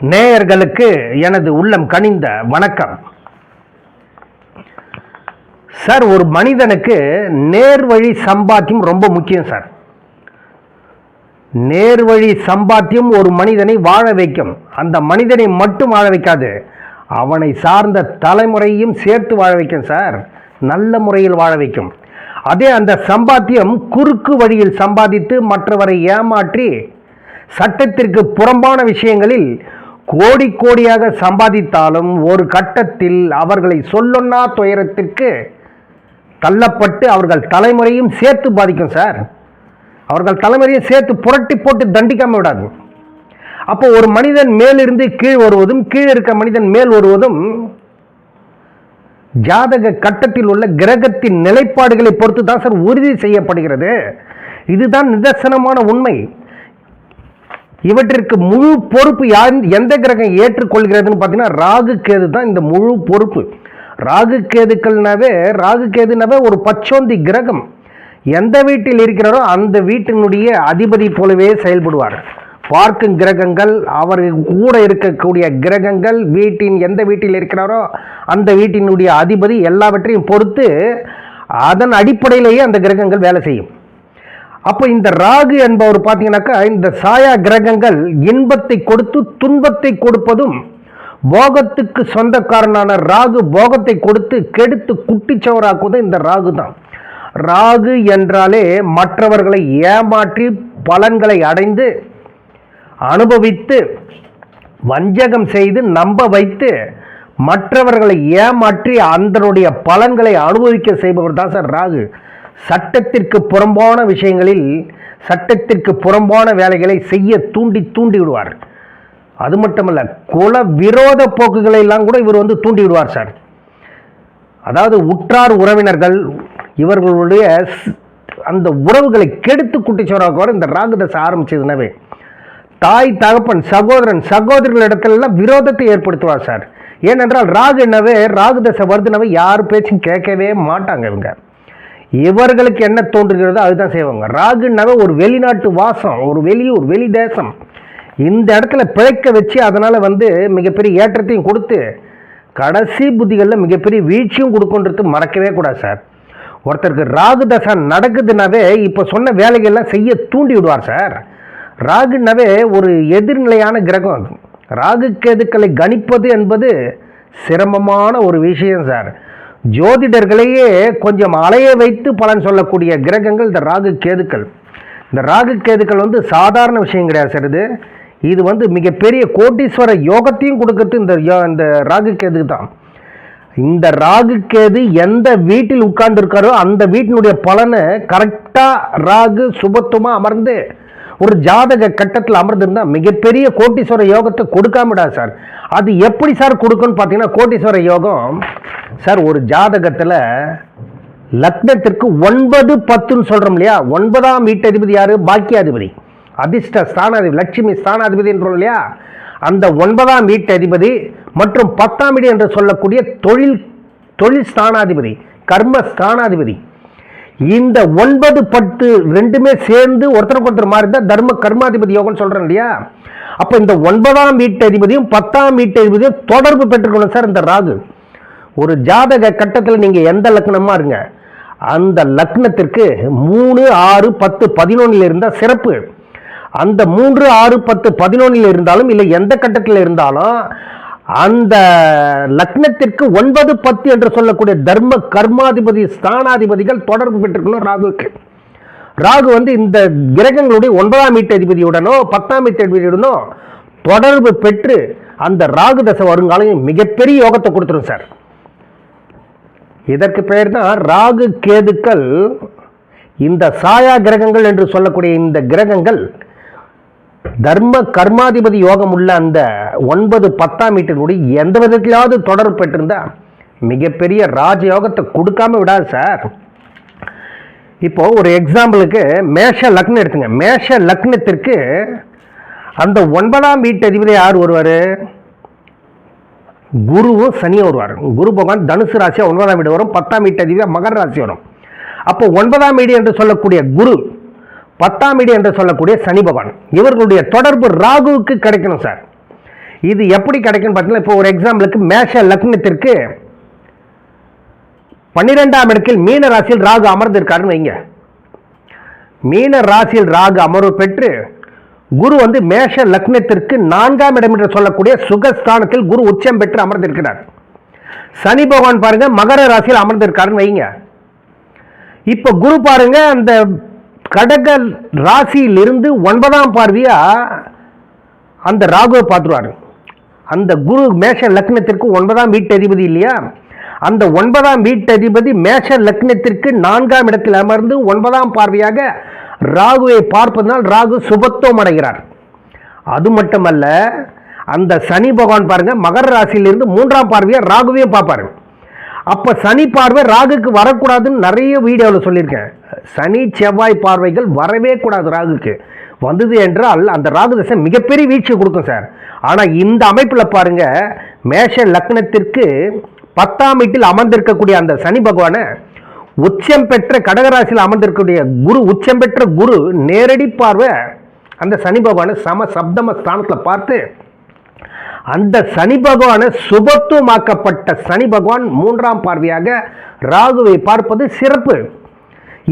நேயர்களுக்கு எனது உள்ளம் கனிந்த வணக்கம். சார் ஒரு மனிதனுக்கு நேர்வழி சம்பாத்தியம் ரொம்ப முக்கியம் சார். நேர்வழி சம்பாத்தியம் ஒரு மனிதனை வாழ வைக்கும். அந்த மனிதனை மட்டும் வாழ வைக்காது அவனை சார்ந்த தலைமுறையும் சேர்த்து வாழ வைக்கும் சார். நல்ல முறையில் வாழ வைக்கும். அதே அந்த சம்பாத்தியம் குறுக்கு வழியில் சம்பாதித்து மற்றவரை ஏமாற்றி சட்டத்திற்கு புறம்பான விஷயங்களில் கோடி கோடியாக சம்பாதித்தாலும் ஒரு கட்டத்தில் அவர்களை சொல்லொன்னா துயரத்திற்கு தள்ளப்பட்டு அவர்கள் தலைமுறையும் சேர்த்து பாதிக்கும் சார். அவர்கள் தலைமுறையும் சேர்த்து புரட்டி போட்டு தண்டிக்காம விடாது. அப்போ ஒரு மனிதன் மேலிருந்து கீழ் வருவதும் கீழ் இருக்க மனிதன் மேல் வருவதும் ஜாதக கட்டத்தில் உள்ள கிரகத்தின் நிலைப்பாடுகளை பொறுத்து தான் சார் உறுதி செய்யப்படுகிறது. இதுதான் நிதர்சனமான உண்மை. இவற்றிற்கு முழு பொறுப்பு யார் எந்த கிரகம் ஏற்றுக்கொள்கிறதுன்னு பார்த்தீங்கன்னா ராகு கேது தான் இந்த முழு பொறுப்பு. ராகு கேதுக்கள்னாவே ராகு கேதுனாவே ஒரு பச்சோந்தி கிரகம். எந்த வீட்டில் இருக்கிறாரோ அந்த வீட்டினுடைய அதிபதி போலவே செயல்படுவார். பார்க்கும் கிரகங்கள் அவர் கூட இருக்கக்கூடிய கிரகங்கள் வீட்டின் எந்த வீட்டில் இருக்கிறாரோ அந்த வீட்டினுடைய அதிபதி எல்லாவற்றையும் பொறுத்து அதன் அடிப்படையிலேயே அந்த கிரகங்கள் வேலை செய்யும். அப்போ இந்த ராகு என்பவர் பார்த்தீங்கன்னாக்கா இந்த சாயா கிரகங்கள் இன்பத்தை கொடுத்து துன்பத்தை கொடுப்பதும் போகத்துக்கு சொந்தக்காரனான ராகு போகத்தை கொடுத்து கெடுத்து குட்டிச்சவராக்குவதும் இந்த ராகு தான். ராகு என்றாலே மற்றவர்களை ஏமாற்றி பலன்களை அடைந்து அனுபவித்து வஞ்சகம் செய்து நம்ப வைத்து மற்றவர்களை ஏமாற்றி அதனுடைய பலன்களை அனுபவிக்க செய்பவர் தான் சார் ராகு. சட்டத்திற்கு புறம்பான விஷயங்களில் சட்டத்திற்கு புறம்பான வேலைகளை செய்ய தூண்டி தூண்டி விடுவார் அது மட்டுமல்ல குல விரோத போக்குகளை எல்லாம் கூட இவர் வந்து தூண்டி விடுவார் சார். அதாவது உற்றார் உறவினர்கள் இவர்களுடைய அந்த உறவுகளை கெடுத்து குட்டிச்சோராக்குவார் இந்த ராகுதசை ஆரம்பிச்சதுனாவே தாய் தகப்பன் சகோதரன் சகோதரிகளிடத்துலலாம் விரோதத்தை ஏற்படுத்துவார் சார். ஏனென்றால் ராகு என்னவே ராகுதசை வருதுனவே யார் பேச்சும் கேட்கவே மாட்டாங்க இவங்க. இவர்களுக்கு என்ன தோன்றுகிறதோ அதுதான் செய்வாங்க. ராகுனாவே ஒரு வெளிநாட்டு வாசம் ஒரு வெளி ஒரு வெளி தேசம். இந்த இடத்துல பிழைக்க வச்சு அதனால் வந்து மிகப்பெரிய ஏற்றத்தையும் கொடுத்து கடைசி புத்திகளில் மிகப்பெரிய வீழ்ச்சியும் கொடுக்குன்றது மறக்கவே கூடாது சார். ஒருத்தருக்கு ராகு தசை நடக்குதுனாவே இப்போ சொன்ன வேலைகள்லாம் செய்ய தூண்டி விடுவார் சார். ராகுனாவே ஒரு எதிர்நிலையான கிரகம் அது. ராகு கேதுக்களை கணிப்பது என்பது சிரமமான ஒரு விஷயம் சார். ஜோதிடர்களையே கொஞ்சம் அலைய வைத்து பலன் சொல்லக்கூடிய கிரகங்கள் இந்த ராகு கேதுக்கள். இந்த ராகு கேதுக்கள் வந்து சாதாரண விஷயம் கிடையாது சார் இது. இது வந்து மிகப்பெரிய கோட்டீஸ்வர யோகத்தையும் கொடுக்கறது இந்த யோ- இந்த ராகு கேதுக்கு தான். இந்த ராகு கேது எந்த வீட்டில் உட்கார்ந்துருக்காரோ அந்த வீட்டினுடைய பலனை கரெக்டாக ராகு சுபத்துவமாக அமர்ந்து ஒரு ஜாதக கட்டத்தில் அமர்ந்திருந்தா மிகப்பெரிய கோட்டீஸ்வர யோகத்தை கொடுக்காம விடாது சார். அது எப்படி சார் கொடுக்குன்னு பார்த்தீங்கன்னா கோட்டீஸ்வர யோகம் சார் ஒரு ஜாதகத்தில் லக்னத்திற்கு ஒன்பது பத்துன்னு சொல்கிறோம் இல்லையா? ஒன்பதாம் வீட்டதிபதி யார்? பாக்கியாதிபதி. அதிர்ஷ்ட ஸ்தானாதிபதி லட்சுமி ஸ்தானாதிபதின்றோம் இல்லையா? அந்த ஒன்பதாம் வீட்டதிபதி மற்றும் பத்தாம் வீடு என்று சொல்லக்கூடிய தொழில் தொழில் ஸ்தானாதிபதி கர்ம ஸ்தானாதிபதி. இந்த ஒன்பது பத்து ரெண்டுமே சேர்ந்து ஒருத்தருக்கு ஒருத்தர் மாறி தான் தர்ம கர்மாதிபதி யோகம்னு சொல்கிறேன் இல்லையா? அப்போ இந்த ஒன்பதாம் வீட்டு அதிபதியும் பத்தாம் வீட்டதிபதியும் தொடர்பு பெற்றுக்கணும் சார் இந்த ராகு. ஒரு ஜாதக கட்டத்தில் நீங்கள் எந்த லக்னமாக இருங்க. அந்த லக்னத்திற்கு மூணு ஆறு பத்து பதினொன்றில் இருந்தால் சிறப்பு. அந்த மூன்று ஆறு பத்து பதினொன்றில் இருந்தாலும் இல்லை எந்த கட்டத்தில் இருந்தாலும் அந்த லக்னத்திற்கு ஒன்பது பத்து என்று சொல்லக்கூடிய தர்ம கர்மாதிபதி ஸ்தானாதிபதிகள் தொடர்பு பெற்றுக்கணும் ராகுக்கு ராகு வந்து இந்த கிரகங்களுடைய ஒன்பதாம் வீட்டு அதிபதியுடனோ பத்தாம் வீட்டு அதிபதியுடனோ தொடர்பு பெற்று அந்த ராகு தசை வருங்காலையும் மிகப்பெரிய யோகத்தை கொடுத்துரும் சார். இதற்கு பெயர் தான் ராகு கேதுக்கள் இந்த சாயா கிரகங்கள் என்று சொல்லக்கூடிய இந்த கிரகங்கள் தர்ம கர்மாதிபதி யோகம் உள்ள அந்த ஒன்பது பத்தாம் வீட்டினுடைய எந்த விதத்திலாவது தொடர்பு பெற்றிருந்தா மிகப்பெரிய ராஜயோகத்தை கொடுக்காம விடாது சார். இப்போ ஒரு எக்ஸாம்பிளுக்கு மேஷ லக்னம் எடுத்துங்க. மேஷ லக்னத்திற்கு அந்த ஒன்பதாம் வீட்டு அதிபதி யார் வருவார்? குருவும் சனியும் வருவார். குரு பகவான் தனுசு ராசியாக ஒன்பதாம் வீடு வரும். பத்தாம் வீட்டு அதிபதியாக மகர ராசி வரும். அப்போ ஒன்பதாம் வீடு என்று சொல்லக்கூடிய குரு பத்தாம் இடி என்று சொல்லக்கூடிய சனி பகவான். இவர்களுடைய தொடர்பு ராகுவுக்கு கிடைக்கணும் சார். இது எப்படி கிடைக்கும்னு பார்த்தீங்கன்னா இப்போ ஒரு எக்ஸாம்பிளுக்கு மேஷ லக்னத்திற்கு பன்னிரெண்டாம் இடத்தில் மீன ராசியில் ராகு அமர்ந்திருக்காருன்னு வைங்க. மீன ராசியில் ராகு அமர்வு பெற்று குரு வந்து மேஷ லக்னத்திற்கு நான்காம் இடம் என்று சொல்லக்கூடிய சுகஸ்தானத்தில் குரு உச்சம் பெற்று அமர்ந்திருக்கிறார். சனி பகவான் பாருங்க மகர ராசியில் அமர்ந்திருக்காருன்னு வைங்க. இப்போ குரு பாருங்க அந்த கடக ராசியிலிருந்து ஒன்பதாம் பார்வையாக அந்த ராகுவை பார்த்துருவாரு. அந்த குரு மேஷ லக்னத்திற்கு ஒன்பதாம் வீட்டதிபதி இல்லையா? அந்த ஒன்பதாம் வீட்டதிபதி மேஷ லக்னத்திற்கு நான்காம் இடத்தில் அமர்ந்து ஒன்பதாம் பார்வையாக ராகுவை பார்ப்பதனால் ராகு சுபத்துவம் அடைகிறார். அது மட்டுமல்ல அந்த சனி பகவான் பாருங்கள் மகர ராசியிலிருந்து மூன்றாம் பார்வையாக ராகுவையும் பார்ப்பாரு. அப்போ சனி பார்வை ராகுக்கு வரக்கூடாதுன்னு நிறைய வீடியோவில் சொல்லியிருக்கேன். சனி செவ்வாய் பார்வைகள் வரவே கூடாது ராகுக்கு. வந்தது என்றால் அந்த ராகு தசை மிகப்பெரிய வீழ்ச்சி கொடுக்கும் சார். ஆனால் இந்த அமைப்பில் பாருங்கள் மேஷ லக்னத்திற்கு பத்தாம் வீட்டில் அமர்ந்திருக்கக்கூடிய அந்த சனி பகவானை உச்சம் பெற்ற கடகராசியில் அமர்ந்திருக்கக்கூடிய குரு உச்சம் பெற்ற குரு நேரடி பார்வை அந்த சனி பகவானை சம சப்தம ஸ்தானத்தில் பார்த்து அந்த சனி பகவானை சுபத்துவமாக்கப்பட்ட சனி பகவான் மூன்றாம் பார்வையாக ராகுவை பார்ப்பது சிறப்பு.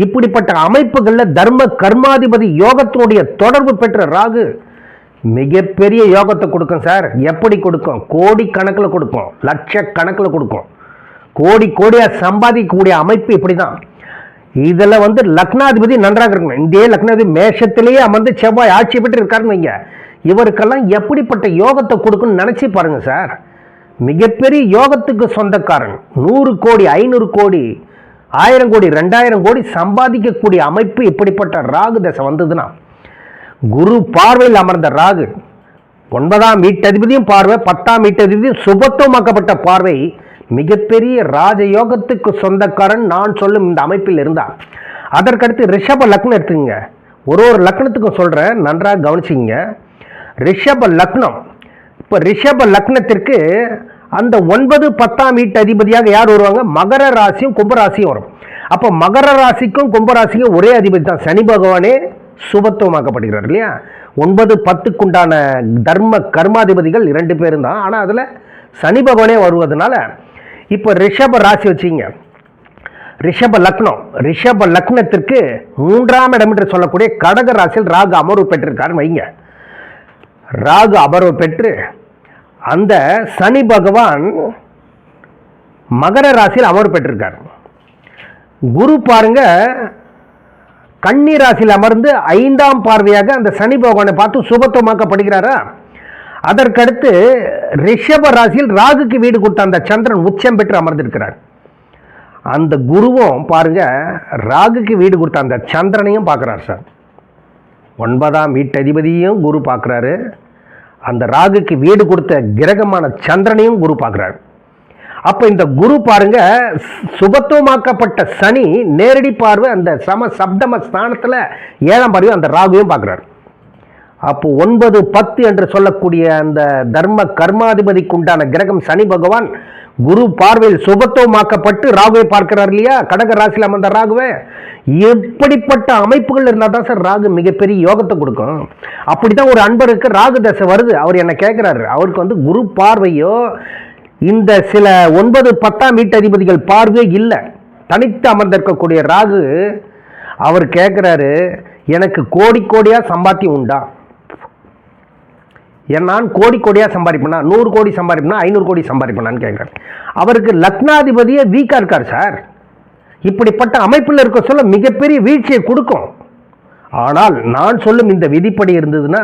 இப்படிப்பட்ட அமைப்புகளில் தர்ம கர்மாதிபதி யோகத்தினுடைய தொடர்பு பெற்ற ராகு மிகப்பெரிய யோகத்தை கொடுக்கும் சார். எப்படி கொடுக்கும்? கோடி கணக்கில் கொடுக்கும் லட்சக்கணக்கில் கொடுக்கும் கோடி கோடியாக சம்பாதிக்கக்கூடிய அமைப்பு இப்படி தான் இதில் வந்து லக்னாதிபதி நன்றாக இருக்கணும். இந்திய லக்னாதிபதி மேஷத்திலேயே அமர்ந்து செவ்வாய் ஆட்சி பெற்று இருக்காருன்னு வைங்க. இவருக்கெல்லாம் எப்படிப்பட்ட யோகத்தை கொடுக்குன்னு நினச்சி பாருங்கள் சார். மிகப்பெரிய யோகத்துக்கு சொந்தக்காரன். நூறு கோடி ஐநூறு கோடி ஆயிரம் கோடி ரெண்டாயிரம் கோடி சம்பாதிக்கக்கூடிய அமைப்பு இப்படிப்பட்ட ராகு தசை வந்ததுன்னா குரு பார்வையில் அமர்ந்த ராகு ஒன்பதாம் வீட்டதிபதியும் பார்வை பத்தாம் வீட்டதிபதியும் சுபத்துவமாக்கப்பட்ட பார்வை மிகப்பெரிய ராஜயோகத்துக்கு சொந்தக்காரன் நான் சொல்லும் இந்த அமைப்பில் இருந்தார். அதற்கடுத்து ரிஷப லக்னம் எடுத்துக்கங்க. ஒரு ஒரு லக்னத்துக்கும் சொல்கிறேன் நன்றாக கவனிச்சிங்க ரிஷப லக்னம் இப்போ ரிஷப லக்னத்திற்கு அந்த ஒன்பது பத்தாம் வீட்டு அதிபதியாக யார் வருவாங்க? மகர ராசியும் கும்பராசியும் வரும். அப்போ மகர ராசிக்கும் கும்பராசிக்கும் ஒரே அதிபதி தான். சனி பகவானே சுபத்துவமாக்கப்படுகிறார் இல்லையா? ஒன்பது பத்துக்குண்டான தர்ம கர்மாதிபதிகள் இரண்டு பேரும் தான். ஆனால் அதில் சனி பகவானே வருவதனால இப்போ ரிஷப ராசி வச்சிங்க ரிஷப லக்னம். ரிஷப லக்னத்திற்கு மூன்றாம் இடம் என்று சொல்லக்கூடிய கடக ராசியில் ராகு அமர்வு பெற்றிருக்காருன்னு வைங்க. ராகு அமர்வு பெற்று அந்த சனி பகவான் மகர ராசியில் அமர் பெற்றிருக்கார். குரு பாருங்க கன்னி ராசியில் அமர்ந்து ஐந்தாம் பார்வையாக அந்த சனி பகவானை பார்த்து சுபத்துவமாக்கப்படுகிறாரா? அதற்கடுத்து ரிஷப ராசியில் ராகுக்கு வீடு கொடுத்த அந்த சந்திரன் உச்சம் பெற்று அமர்ந்திருக்கிறார். அந்த குருவும் பாருங்க ராகுக்கு வீடு கொடுத்த அந்த சந்திரனையும் பார்க்குறார் சார். ஒன்பதாம் வீட்டதிபதியும் குரு பார்க்குறாரு. அந்த ராகுக்கு வீடு கொடுத்த கிரகமான சந்திரனையும் குரு பார்க்குறாரு. அப்போ இந்த குரு பாருங்க சுபத்துவமாக்கப்பட்ட சனி நேரடி பார்வை அந்த சம சப்தம ஸ்தானத்தில் ஏழாம் பார்வையும் அந்த ராகுவையும் பார்க்குறாரு. அப்போ ஒன்பது பத்து என்று சொல்லக்கூடிய அந்த தர்ம கர்மாதிபதிக்கு உண்டான கிரகம் சனி பகவான் குரு பார்வையில் சுபத்துவமாக்கப்பட்டு ராகுவை பார்க்கிறார் இல்லையா? கடக ராசியில் அமர்ந்த ராகுவை எப்படிப்பட்ட அமைப்புகள் இருந்தால் தான் சார் ராகு மிகப்பெரிய யோகத்தை கொடுக்கும். அப்படி தான் ஒரு அன்பருக்கு ராகு தசை வருது. அவர் என்ன கேட்குறாரு. அவருக்கு வந்து குரு பார்வையோ இந்த சில ஒன்பது பத்தாம் வீட்டு அதிபதிகள் பார்வையோ இல்லை. தனித்து அமர்ந்திருக்கக்கூடிய ராகு அவர் கேட்குறாரு எனக்கு கோடி கோடியாக சம்பாத்தியம் உண்டா? என் நான் கோடி கோடியாக சம்பாதிப்பேனா? நூறு கோடி சம்பாதிப்பேனா? ஐநூறு கோடி சம்பாதிப்பேனான்னு கேட்குறாரு. அவருக்கு லக்னாதிபதியே வீக்காக இருக்கார் சார். இப்படிப்பட்ட அமைப்பில் இருக்க சொல்ல மிகப்பெரிய வீழ்ச்சியை கொடுக்கும். ஆனால் நான் சொல்லும் இந்த விதிப்படி இருந்ததுன்னா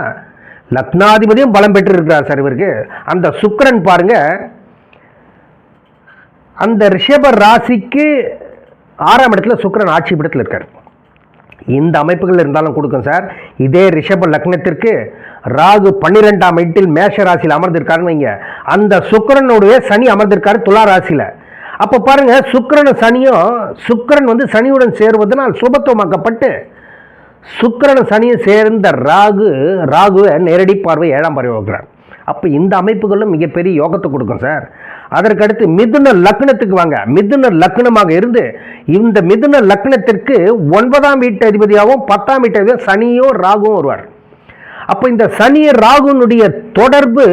லக்னாதிபதியும் பலம் பெற்று இருக்கிறார் சார் இவருக்கு. அந்த சுக்கரன் பாருங்க அந்த ரிஷப ராசிக்கு ஆறாம் இடத்துல சுக்கரன் ஆட்சி பீடத்தில் இருக்கார். இந்த அமைப்புகள் இருந்தாலும் கொடுக்கும் சார். இதே ரிஷப லக்னத்திற்கு ராகு பன்னிரெண்டாம் இடத்தில் மேஷ ராசியில் அமர்ந்திருக்காருன்னு வைங்க. அந்த சுக்கரனுடைய சனி அமர்ந்திருக்காரு துலா ராசியில். அப்போ பாருங்க சுக்கரனும் சனியும் சுக்கரன் வந்து சனியுடன் சேருவதனால் சுபத்துவமாக்கப்பட்டு சுக்கிரன் சனியும் சேர்ந்த ராகு ராகுவை நேரடி பார்வை ஏழாம் பார்வை வைக்கிறார் அப்போ இந்த அமைப்புகளும் மிகப்பெரிய யோகத்தை கொடுக்கும் சார். அதற்கடுத்து மிதுன லக்னத்துக்கு வாங்க. மிதுன லக்னமாக இருந்து இந்த மிதுன லக்னத்திற்கு ஒன்பதாம் வீட்டு அதிபதியாகவும் பத்தாம் வீட்டு அதிபதியாக சனியும் ராகுவும் வருவார். அப்போ இந்த சனி ராகுனுடைய தொடர்பு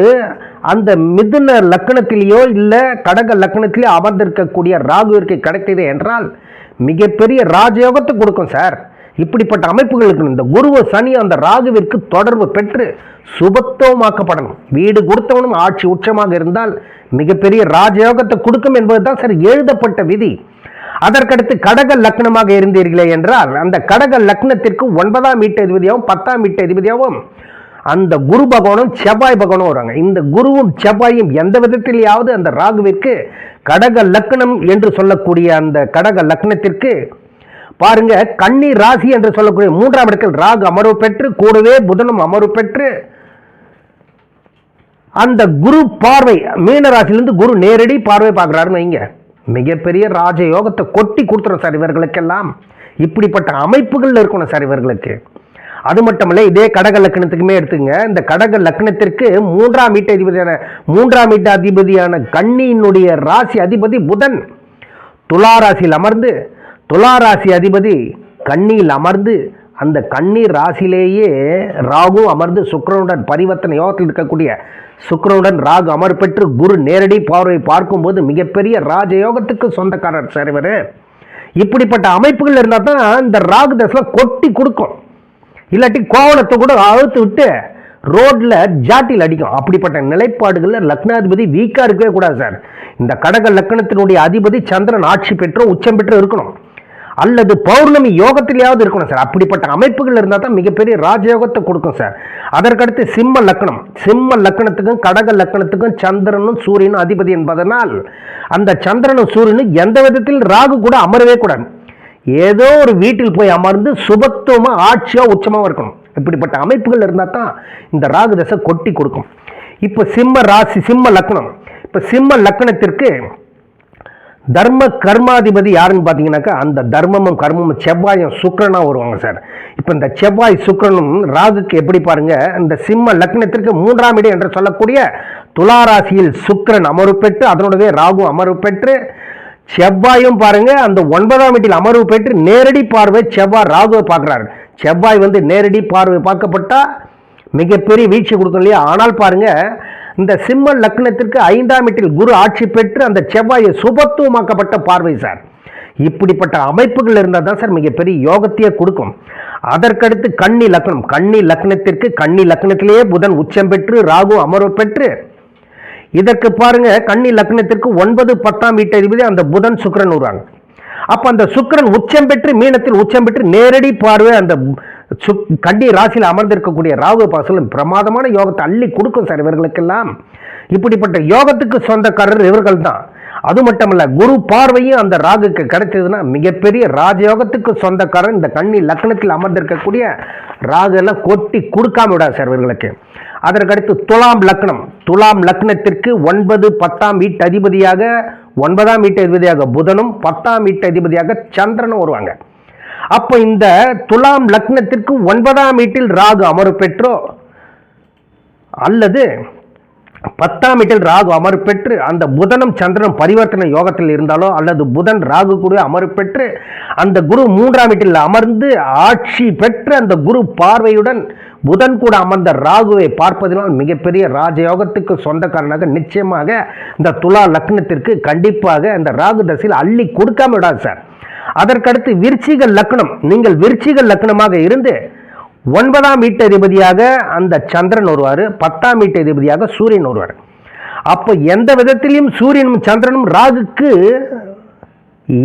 அந்த மிதுன லக்கணத்திலேயோ இல்லை கடக லக்கணத்திலேயோ அமர்ந்திருக்கக்கூடிய ராகுவிற்கு கிடைத்தது என்றால் மிகப்பெரிய ராஜயோகத்தை கொடுக்கும் சார். இப்படிப்பட்ட அமைப்புகளுக்கு இந்த குருவ சனி அந்த ராகுவிற்கு தொடர்பு பெற்று சுபத்துவமாக்கப்படணும். வீடு கொடுத்தவனும் ஆட்சி உச்சமாக இருந்தால் மிகப்பெரிய ராஜயோகத்தை கொடுக்கும் என்பதுதான் சார் எழுதப்பட்ட விதி. அதற்கடுத்து கடக லக்னமாக இருந்தீர்களே என்றால் அந்த கடக லக்னத்திற்கு ஒன்பதாம் வீட்டு அதிபதியாகவும் பத்தாம் வீட்டு அதிபதியாகவும் அந்த குரு பகவானும் செவ்வாய் பகவானும் வருவாங்க இந்த குருவும் செவ்வாயும் எந்த விதத்திலேயாவது அந்த ராகுவிற்கு கடக லக்னம் என்று சொல்லக்கூடிய அந்த கடக லக்னத்திற்கு பாருங்க கன்னி ராசி என்று சொல்லக்கூடிய மூன்றாம் இடத்தில் ராகு அமர்வு பெற்று கூடவே புதனும் அமர்வு பெற்று அந்த குரு பார்வை மீன ராசியிலிருந்து குரு நேரடி பார்வை பார்க்குறாருன்னு வைங்க. மிகப்பெரிய ராஜ யோகத்தை கொட்டி கொடுத்துரும் சார் இவர்களுக்கெல்லாம். இப்படிப்பட்ட அமைப்புகளில் இருக்கணும் சார் இவர்களுக்கு. அது மட்டுமல்ல இதே கடக லக்னத்துக்குமே எடுத்துங்க இந்த கடக லக்னத்திற்கு மூன்றாம் வீட்டு அதிபதியான மூன்றாம் வீட்டு அதிபதியான கண்ணியினுடைய ராசி அதிபதி புதன். துலா ராசியில் அமர்ந்து துலா ராசி அதிபதி கண்ணியில் அமர்ந்து அந்த கண்ணீர் ராசியிலேயே ராகு அமர்ந்து சுக்கரனுடன் பரிவர்த்தனை யோகத்தில் இருக்கக்கூடிய சுக்கரனுடன் ராகு அமர் பெற்று குரு நேரடி பார்வை பார்க்கும்போது மிகப்பெரிய ராஜயோகத்துக்கு சொந்தக்காரர் சார் இவர். இப்படிப்பட்ட அமைப்புகள் இருந்தால் தான் இந்த ராகு தசை கொட்டி கொடுக்கும். இல்லாட்டி கோவணத்தை கூட அழுத்து விட்டு ரோட்டில் ஜாட்டில் அடிக்கும். அப்படிப்பட்ட நிலைப்பாடுகளில் லக்னாதிபதி வீக்காக இருக்கவே கூடாது சார் இந்த கடக லக்னத்தினுடைய அதிபதி சந்திரன் ஆட்சி பெற்றோ உச்சம் பெற்றோ இருக்கணும். அல்லது பௌர்ணமி யோகத்திலேயாவது இருக்கணும் சார் அப்படிப்பட்ட அமைப்புகள் இருந்தால் தான் மிகப்பெரிய ராஜயோகத்தை கொடுக்கும் சார் அதற்கடுத்து சிம்ம லக்னம் சிம்ம லக்னத்துக்கும் கடக லக்னத்துக்கும் சந்திரனும் சூரியனும் அதிபதி என்பதனால் அந்த சந்திரனும் சூரியனும் எந்த விதத்தில் ராகு கூட அமரவே கூடாது. ஏதோ ஒரு வீட்டில் போய் அமர்ந்து சுபத்துவமாக ஆட்சியாக உச்சமாக இருக்கணும். இப்படிப்பட்ட அமைப்புகள் இருந்தால் தான் இந்த ராகு தசை கொட்டி கொடுக்கும். இப்போ சிம்ம ராசி சிம்ம லக்னம். இப்போ சிம்ம லக்னத்திற்கு தர்ம கர்மாதிபதி யாருன்னு பார்த்தீங்கன்னாக்கா அந்த தர்மமும் கர்மமும் செவ்வாயும் சுக்கரனாக வருவாங்க சார். இப்போ இந்த செவ்வாய் சுக்கிரனும் ராகுக்கு எப்படி பாருங்க இந்த சிம்ம லக்னத்திற்கு மூன்றாம் இடம் என்று சொல்லக்கூடிய துலா ராசியில் சுக்கிரன் அமர்வு பெற்று அதனுடைய ராகு அமர்வு பெற்று செவ்வாயும் பாருங்க அந்த ஒன்பதாம் வீட்டில் அமர்வு பெற்று நேரடி பார்வை செவ்வாய் ராகுவை பார்க்குறாரு. செவ்வாய் வந்து நேரடி பார்வை பார்க்கப்பட்டா மிகப்பெரிய வீழ்ச்சி கொடுக்கும் இல்லையா? ஆனால் பாருங்க இந்த சிம்ம லக்னத்திற்கு ஐந்தாம் வீட்டில் குரு ஆட்சி பெற்று அந்த செவ்வாயை சுபத்துவமாக்கப்பட்ட பார்வை சார். இப்படிப்பட்ட அமைப்புகள் இருந்தால் தான் சார் மிகப்பெரிய யோகத்தையே கொடுக்கும். அதற்கடுத்து கன்னி லக்னம். கன்னி லக்னத்திற்கு கன்னி லக்னத்திலேயே புதன் உச்சம் பெற்று ராகு அமர்வு பெற்று இதற்கு பாருங்க கன்னி லக்னத்திற்கு ஒன்பது பத்தாம் வீட்டதிபதி அந்த புதன் சுக்கரன் வருவாங்க. அப்போ அந்த சுக்கரன் உச்சம் பெற்று மீனத்தில் உச்சம் பெற்று நேரடி பார்வை அந்த சுக் கன்னி ராசியில் அமர்ந்திருக்கக்கூடிய ராகு பாசலும் பிரமாதமான யோகத்தை அள்ளி கொடுக்கும் சார் இவர்களுக்கெல்லாம். இப்படிப்பட்ட யோகத்துக்கு சொந்தக்காரர் இவர்கள் தான். அது மட்டுமல்ல குரு பார்வையும் அந்த ராகுக்கு கிடைச்சதுன்னா மிகப்பெரிய ராஜயோகத்துக்கு சொந்தக்காரர் இந்த கன்னி லக்னத்தில் அமர்ந்திருக்கக்கூடிய ராகு எல்லாம் கொட்டி கொடுக்காம விடாது சார் இவர்களுக்கு. அதற்கடுத்து துலாம் லக்னம். துலாம் லக்னத்திற்கு ஒன்பது பத்தாம் வீட்டு அதிபதியாக ஒன்பதாம் வீட்டு அதிபதியாக புதனும் பத்தாம் வீட்டு அதிபதியாக சந்திரனும் வருவாங்க. அப்போ இந்த துலாம் லக்னத்திற்கு ஒன்பதாம் வீட்டில் ராகு அமர் பெற்றோ அல்லது பத்தாம் வீட்டில் ராகு அமர் பெற்று அந்த புதனும் சந்திரனும் பரிவர்த்தனை யோகத்தில் இருந்தாலோ அல்லது புதன் ராகு கூட அமர் பெற்று அந்த குரு மூன்றாம் வீட்டில் அமர்ந்து ஆட்சி பெற்று அந்த குரு பார்வையுடன் புதன் கூட அமர்ந்த ராகுவை பார்ப்பதினால் மிகப்பெரிய ராஜயோகத்துக்கு சொந்தக்காரனாக நிச்சயமாக இந்த துலா லக்னத்திற்கு கண்டிப்பாக இந்த ராகு தசையில் அள்ளி கொடுக்காம விடாது சார். அதற்கடுத்து விருச்சிக லக்னம் நீங்கள் விருச்சிக லக்னமாக இருந்து ஒன்பதாம் வீட்டு அதிபதியாக அந்த சந்திரன் வருவார் பத்தாம் வீட்டு அதிபதியாக சூரியன் வருவார். அப்போ எந்த விதத்திலையும் சூரியனும் சந்திரனும் ராகுக்கு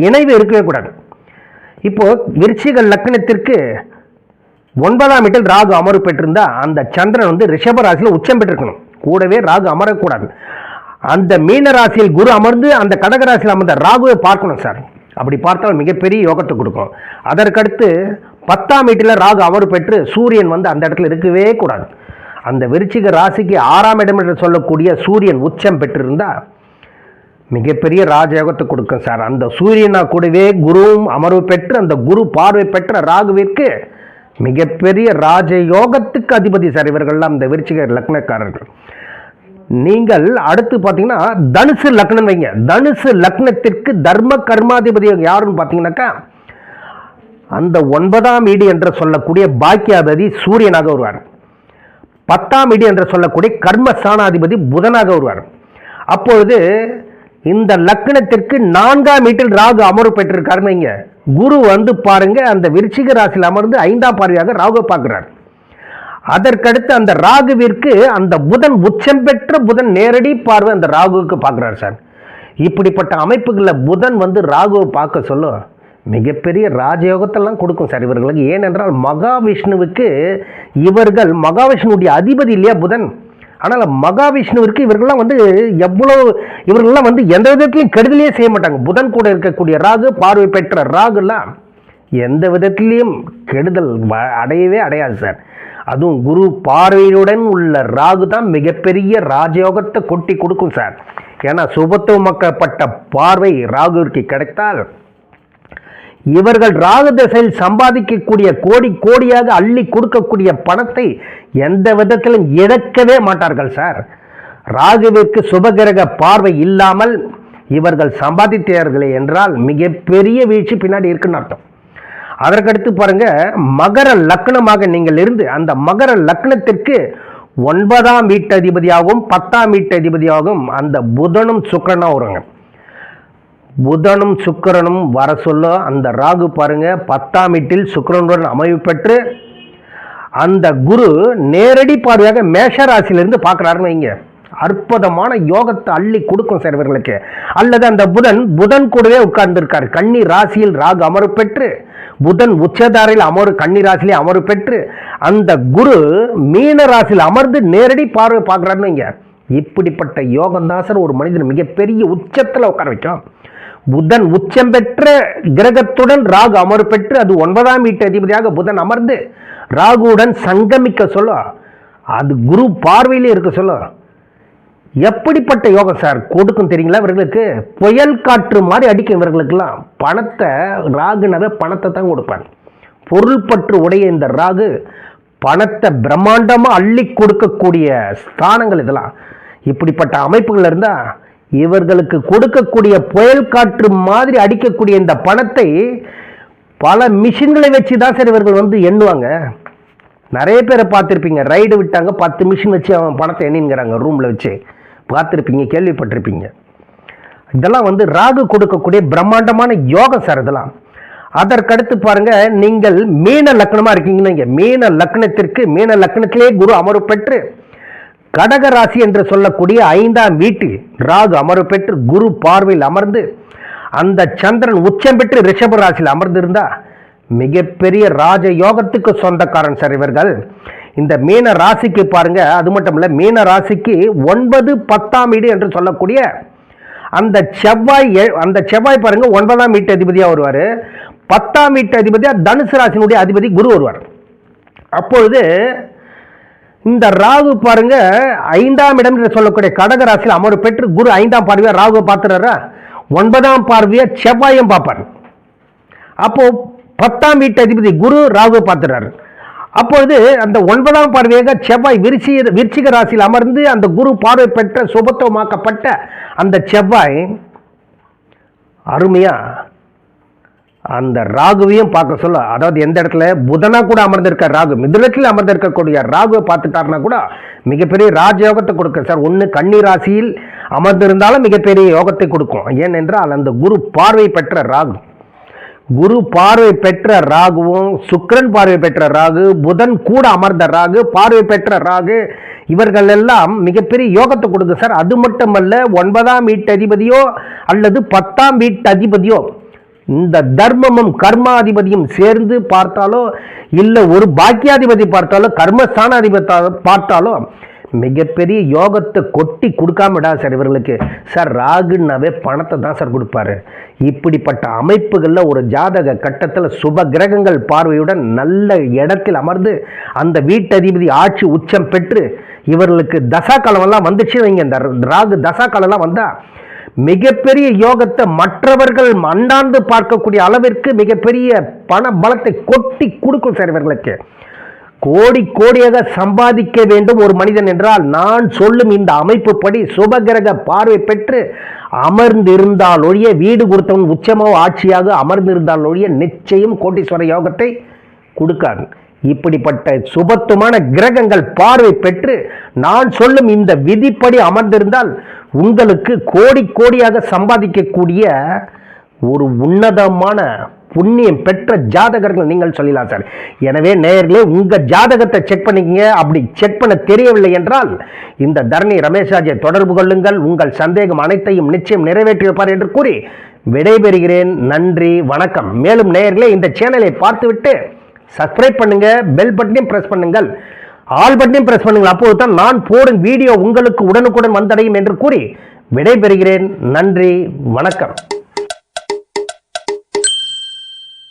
இணைவு இருக்கவே கூடாது. இப்போது விருச்சிக லக்னத்திற்கு ஒன்பதாம் வீட்டில் ராகு அமர்வு பெற்றிருந்தா அந்த சந்திரன் வந்து ரிஷப ராசியில் உச்சம் பெற்றிருக்கணும். கூடவே ராகு அமரக்கூடாது அந்த மீன ராசியில் குரு அமர்ந்து அந்த கடக ராசியில் அமர்ந்த ராகுவை பார்க்கணும் சார். அப்படி பார்த்தால் மிகப்பெரிய யோகத்தை கொடுக்கும். அதற்கடுத்து பத்தாம் வீட்டில் ராகு அமர்வு பெற்று சூரியன் வந்து அந்த இடத்துல இருக்கவே கூடாது. அந்த விருச்சிக ராசிக்கு ஆறாம் இடம் என்று சொல்லக்கூடிய சூரியன் உச்சம் பெற்றிருந்தால் மிகப்பெரிய ராஜயோகத்தை கொடுக்கும் சார். அந்த சூரியனா கூடவே குருவும் அமர்வு பெற்று அந்த குரு பார்வை பெற்ற ராகுவிற்கு மிகப்பெரிய ராஜயோகத்துக்கு அதிபதி சார் இவர்கள்லாம் இந்த விருச்சிக லக்னக்காரர்கள். நீங்கள் அடுத்து பார்த்தீங்கன்னா தனுசு லக்னம் வைங்க. தனுசு லக்னத்திற்கு தர்ம கர்மாதிபதி யாருன்னு பார்த்தீங்கன்னாக்கா அந்த ஒன்பதாம் வீடு என்று சொல்லக்கூடிய பாக்கியாதிபதி சூரியனாக வருவார். பத்தாம் இடி என்று சொல்லக்கூடிய கர்ம சாணாதிபதி புதனாக வருவார். அப்பொழுது இந்த லக்னத்திற்கு நான்காம் வீட்டில் ராகு அமர்வு பெற்றிருக்காருன்னு வைங்க. குரு வந்து பாருங்க அந்த விருச்சிக ராசியில் அமர்ந்து ஐந்தாம் பார்வையாக ராகு பார்க்கிறார். அதற்கடுத்து அந்த ராகுவிற்கு அந்த புதன் உச்சம் பெற்ற புதன் நேரடி பார்வை அந்த ராகுவுக்கு பார்க்குறாரு சார். இப்படிப்பட்ட அமைப்புகளில் புதன் வந்து ராகுவை பார்க்க சொல்ல மிகப்பெரிய ராஜயோகத்தெல்லாம் கொடுக்கும் சார் இவர்களுக்கு. ஏனென்றால் மகாவிஷ்ணுவுக்கு இவர்கள் மகாவிஷ்ணுவுடைய அதிபதி இல்லையா புதன்? ஆனால் மகாவிஷ்ணுவிற்கு இவர்கள்லாம் வந்து எவ்வளோ இவர்கள்லாம் வந்து எந்த விதத்துலையும் கெடுதலையே செய்ய மாட்டாங்க. புதன் கூட இருக்கக்கூடிய ராகு பார்வை பெற்ற ராகுலாம் எந்த விதத்திலையும் கெடுதல் வ- அடையவே அடையாது சார். அதுவும் குரு பார்வையுடன் உள்ள ராகு தான் மிகப்பெரிய ராஜயோகத்தை கொட்டி கொடுக்கும் சார். ஏன்னா சுபத்துவமாக்கப்பட்ட பார்வை ராகுவிற்கு கிடைத்தால் இவர்கள் ராகு திசையில் சம்பாதிக்கக்கூடிய கோடி கோடியாக அள்ளி கொடுக்கக்கூடிய பணத்தை எந்த விதத்திலும் இழக்கவே மாட்டார்கள் சார். ராகுவிற்கு சுபகிரக பார்வை இல்லாமல் இவர்கள் சம்பாதித்தார்களே என்றால் மிகப்பெரிய வீழ்ச்சி பின்னாடி இருக்குன்னு அர்த்தம். அதற்கடுத்து பாருங்க மகர லக்னமாக நீங்கள் இருந்து அந்த மகர லக்னத்திற்கு ஒன்பதாம் வீட்டு அதிபதியாகவும் பத்தாம் வீட்டு அதிபதியாகவும் அந்த புதனும் சுக்கிரனும் வருங்க புதனும் சுக்கரனும் வர சொல்ல அந்த ராகு பாருங்க பத்தாம் வீட்டில் சுக்கரனுடன் அமைவு பெற்று அந்த குரு நேரடி பார்வையாக மேஷ ராசியிலிருந்து பார்க்குறாருன்னு வைங்க. அற்புதமான யோகத்தை அள்ளி கொடுக்கும் சார் இவர்களுக்கு. அல்லது அந்த புதன் புதன் கூடவே உட்கார்ந்திருக்கார். கன்னி ராசியில் ராகு அமர்வு பெற்று புதன் உச்சதாரையில் அமர் கன்னி ராசியிலே அமர்வு பெற்று அந்த குரு மீன ராசியில் அமர்ந்து நேரடி பார்வை பார்க்குறாருன்னு வைங்க. இப்படிப்பட்ட யோகம் தான் சார் ஒரு மனிதன் மிகப்பெரிய உச்சத்தில் உட்கார வைக்கும். புதன் உச்சம் பெற்ற கிரகத்துடன் ராகு அமர்வு பெற்று அது ஒன்பதாம் வீட்டு அதிபதியாக புதன் அமர்ந்து ராகுவுடன் சங்கமிக்க சொல்ல அது குரு பார்வையிலே இருக்க சொல்ல எப்படிப்பட்ட யோகம் சார்? கொடுக்கும் தெரியுங்களா இவர்களுக்கு? புயல் காற்று மாதிரி அடிக்கும் இவர்களுக்கெல்லாம் பணத்தை ராகுனாவே பணத்தை தான் கொடுப்பாங்க. பொருள் பற்று உடைய இந்த ராகு பணத்தை பிரம்மாண்டமாக அள்ளி கொடுக்கக்கூடிய ஸ்தானங்கள் இதெல்லாம். இப்படிப்பட்ட அமைப்புகள் இருந்தால் இவர்களுக்கு கொடுக்கக்கூடிய புயல் காற்று மாதிரி அடிக்கக்கூடிய இந்த பணத்தை பல மிஷின்களை வச்சு தான் சார் இவர்கள் வந்து எண்ணுவாங்க. நிறைய பேரை பார்த்துருப்பீங்க. ரைடு விட்டாங்க பத்து மிஷின் வச்சு அவன் பணத்தை எண்ணிங்கிறாங்க ரூமில் வச்சு. பார்த்துருப்பீங்க கேள்விப்பட்டிருப்பீங்க. இதெல்லாம் வந்து ராகு கொடுக்கக்கூடிய பிரம்மாண்டமான யோகம் சார் இதெல்லாம். அதற்கடுத்து பாருங்க நீங்கள் மீன லக்னமாக இருக்கீங்கன்னு இங்கே மீன லக்னத்திற்கு மீன லக்னத்திலே குரு அமர்வு பெற்று கடக ராசி என்று சொல்லக்கூடிய ஐந்தாம் வீட்டில் ராகு அமர்வு பெற்று குரு பார்வையில் அமர்ந்து அந்த சந்திரன் உச்சம் பெற்று ரிஷப ராசியில் அமர்ந்திருந்தா மிகப்பெரிய ராஜ யோகத்துக்கு சொந்தக்காரன் சார் இவர்கள். இந்த மீன ராசிக்கு பாருங்க அது மட்டும் இல்லை மீன ராசிக்கு ஒன்பது பத்தாம் வீடு என்று சொல்லக்கூடிய அந்த செவ்வாய் எ- அந்த செவ்வாய் பாருங்க ஒன்பதாம் வீட்டு அதிபதியாக வருவார். பத்தாம் வீட்டு அதிபதியாக தனுசு ராசினுடைய அதிபதி குரு வருவார். அப்பொழுது இந்த ராகு பாருங்க ஐந்தாம் இடம் என்று சொல்லக்கூடிய கடக ராசியில் அமர்வு பெற்று குரு ஐந்தாம் பார்வையா ராகு பார்த்துறாரா? ஒன்பதாம் பார்வையை செவ்வாயும் பார்ப்பார். அப்போ பத்தாம் வீட்டு அதிபதி குரு ராகு பார்த்துறாரு. அப்பொழுது அந்த ஒன்பதாம் பார்வையாக செவ்வாய் விருச்சி விருச்சிக ராசியில் அமர்ந்து அந்த குரு பார்வை பெற்ற சுபத்துவமாக்கப்பட்ட அந்த செவ்வாய் அருமையாக அந்த ராகுவையும் பார்க்க சொல்ல அதாவது எந்த இடத்துல? புதனா கூட அமர்ந்திருக்க ராகு மிதுனத்தில் அமர்ந்திருக்கக்கூடிய ராகுவை பார்த்துட்டாருன்னா கூட மிகப்பெரிய ராஜயோகத்தை கொடுக்க சார். ஒன்று கன்னி ராசியில் அமர்ந்திருந்தாலும் மிகப்பெரிய யோகத்தை கொடுக்கும். ஏனென்றால் அந்த குரு பார்வை பெற்ற ராகு. குரு பார்வை பெற்ற ராகுவும் சுக்கரன் பார்வை பெற்ற ராகு புதன் கூட அமர்ந்த ராகு பார்வை பெற்ற ராகு இவர்கள் எல்லாம் மிகப்பெரிய யோகத்தை கொடுக்கு சார். அது மட்டுமல்ல ஒன்பதாம் வீட்டு அதிபதியோ அல்லது பத்தாம் வீட்டு அதிபதியோ இந்த தர்மமும் கர்மாதிபதியும் சேர்ந்து பார்த்தாலோ இல்லை ஒரு பாக்கியாதிபதி பார்த்தாலோ கர்மஸ்தானாதிபதி பார்த்தாலோ மிகப்பெரிய யோகத்தை கொட்டி கொடுக்காம விடாது சார் இவர்களுக்கு. சார் ராகுன்னாவே பணத்தை தான் சார் கொடுப்பாரு. இப்படிப்பட்ட அமைப்புகளில் ஒரு ஜாதக கட்டத்தில் சுப கிரகங்கள் பார்வையுடன் நல்ல இடத்தில் அமர்ந்து அந்த வீட்டதிபதி ஆட்சி உச்சம் பெற்று இவர்களுக்கு தசா காலமெல்லாம் வந்துச்சு வைங்க. இந்த ராகு தசா காலம்லாம் வந்தால் மிகப்பெரிய யோகத்தை மற்றவர்கள் அண்டாந்து பார்க்கக்கூடிய அளவிற்கு மிகப்பெரிய பண பலத்தை கொட்டி கொடுக்கும் சார் இவர்களுக்கு. கோடி கோடியாக சம்பாதிக்க வேண்டும் ஒரு மனிதன் என்றால் நான் சொல்லும் இந்த அமைப்புப்படி சுபகிரக பார்வை பெற்று அமர்ந்திருந்தால் ஒழிய வீடு கொடுத்தவன் உச்சமாக ஆட்சியாக அமர்ந்திருந்தால் ஒழிய நிச்சயம் கோட்டீஸ்வர யோகத்தை கொடுக்காது. இப்படிப்பட்ட சுபத்துவமான கிரகங்கள் பார்வை பெற்று நான் சொல்லும் இந்த விதிப்படி அமர்ந்திருந்தால் உங்களுக்கு கோடி கோடியாக சம்பாதிக்கக்கூடிய ஒரு உன்னதமான புண்ணியம் பெற்ற ஜாதகர்கள் நீங்கள் சொல்லலாம் சார். எனவே நேயர்களே உங்கள் ஜாதகத்தை செக் பண்ணிக்கங்க. அப்படி செக் பண்ண தெரியவில்லை என்றால் இந்த தரணி ரமேஷாஜியை தொடர்பு கொள்ளுங்கள். உங்கள் சந்தேகம் அனைத்தையும் நிச்சயம் நிறைவேற்றி வைப்பார் என்று கூறி விடைபெறுகிறேன். நன்றி வணக்கம். மேலும் நேயர்களே இந்த சேனலை பார்த்துவிட்டு சப்ஸ்கிரைப் பண்ணுங்கள் பெல் பட்டனையும் ப்ரெஸ் பண்ணுங்கள். ஆல் பட்டனையும் பிரஸ் பண்ணுங்கள். அப்போது தான் நான் போடும் வீடியோ உங்களுக்கு உடனுக்குடன் வந்தடையும் என்று கூறி விடைபெறுகிறேன். நன்றி. வணக்கம்.